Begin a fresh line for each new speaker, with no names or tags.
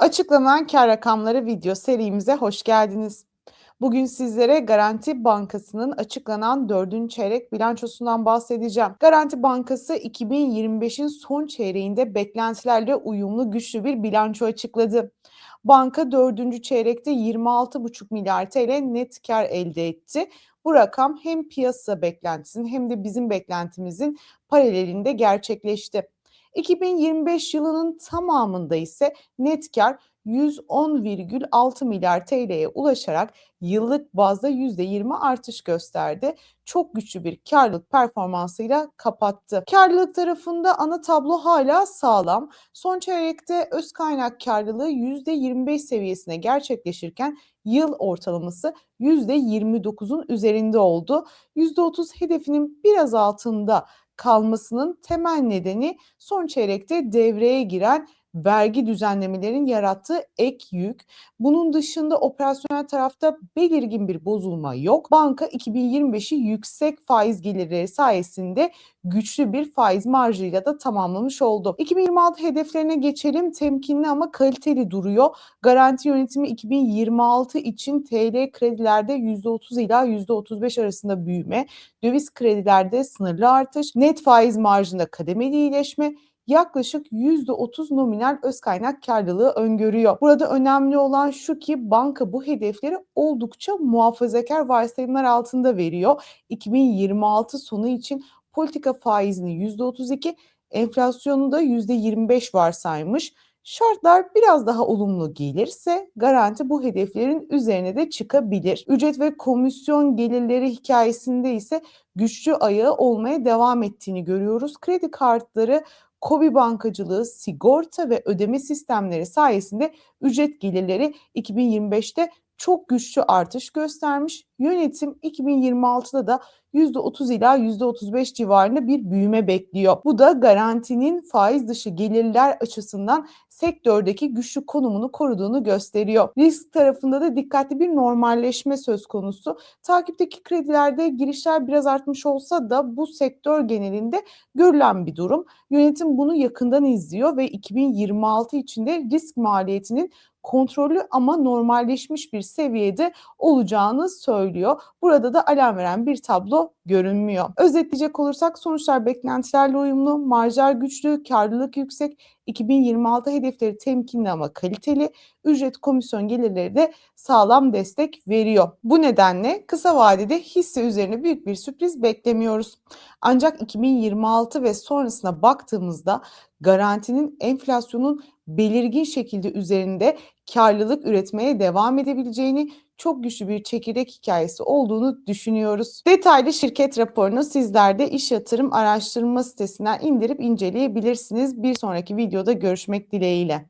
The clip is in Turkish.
Açıklanan kar rakamları video serimize hoş geldiniz. Bugün sizlere Garanti Bankası'nın açıklanan 4. çeyrek bilançosundan bahsedeceğim. Garanti Bankası 2025'in son çeyreğinde beklentilerle uyumlu güçlü bir bilanço açıkladı. Banka 4. çeyrekte 26,5 milyar TL net kar elde etti. Bu rakam hem piyasa beklentisinin hem de bizim beklentimizin paralelinde gerçekleşti. 2025 yılının tamamında ise net kar 110,6 milyar TL'ye ulaşarak yıllık bazda %20 artış gösterdi. Çok güçlü bir karlılık performansıyla kapattı. Karlılık tarafında ana tablo hala sağlam. Son çeyrekte öz kaynak karlılığı %25 seviyesine gerçekleşirken yıl ortalaması %29'un üzerinde oldu. %30 hedefinin biraz altında kalmasının temel nedeni son çeyrekte devreye giren vergi düzenlemelerin yarattığı ek yük. Bunun dışında operasyonel tarafta belirgin bir bozulma yok. Banka 2025'i yüksek faiz gelirleri sayesinde güçlü bir faiz marjıyla da tamamlamış oldu. 2026 hedeflerine geçelim. Temkinli ama kaliteli duruyor. Garanti yönetimi 2026 için TL kredilerde %30 ila %35 arasında büyüme, döviz kredilerde sınırlı artış, net faiz marjında kademeli iyileşme, yaklaşık %30 nominal öz kaynak karlılığı öngörüyor. Burada önemli olan şu ki banka bu hedefleri oldukça muhafazakar varsayımlar altında veriyor. 2026 sonu için politika faizini %32, enflasyonu da %25 varsaymış. Şartlar biraz daha olumlu gelirse garanti bu hedeflerin üzerine de çıkabilir. Ücret ve komisyon gelirleri hikayesinde ise güçlü ayağı olmaya devam ettiğini görüyoruz. Kredi kartları Kobi bankacılığı, sigorta ve ödeme sistemleri sayesinde ücret gelirleri 2025'te çok güçlü artış göstermiş. Yönetim 2026'da da %30 ila %35 civarında bir büyüme bekliyor. Bu da garantinin faiz dışı gelirler açısından sektördeki güçlü konumunu koruduğunu gösteriyor. Risk tarafında da dikkatli bir normalleşme söz konusu. Takipteki kredilerde girişler biraz artmış olsa da bu sektör genelinde görülen bir durum. Yönetim bunu yakından izliyor ve 2026 içinde risk maliyetinin kontrollü ama normalleşmiş bir seviyede olacağını söylüyor. Burada da alarm veren bir tablo görünmüyor. Özetleyecek olursak sonuçlar beklentilerle uyumlu, marjlar güçlü, karlılık yüksek, 2026 hedefleri temkinli ama kaliteli, ücret komisyon gelirleri de sağlam destek veriyor. Bu nedenle kısa vadede hisse üzerine büyük bir sürpriz beklemiyoruz. Ancak 2026 ve sonrasına baktığımızda garantinin enflasyonun belirgin şekilde üzerinde karlılık üretmeye devam edebileceğini, çok güçlü bir çekirdek hikayesi olduğunu düşünüyoruz. Detaylı şirket raporunu sizler de iş yatırım araştırma sitesinden indirip inceleyebilirsiniz. Bir sonraki videoda görüşmek dileğiyle.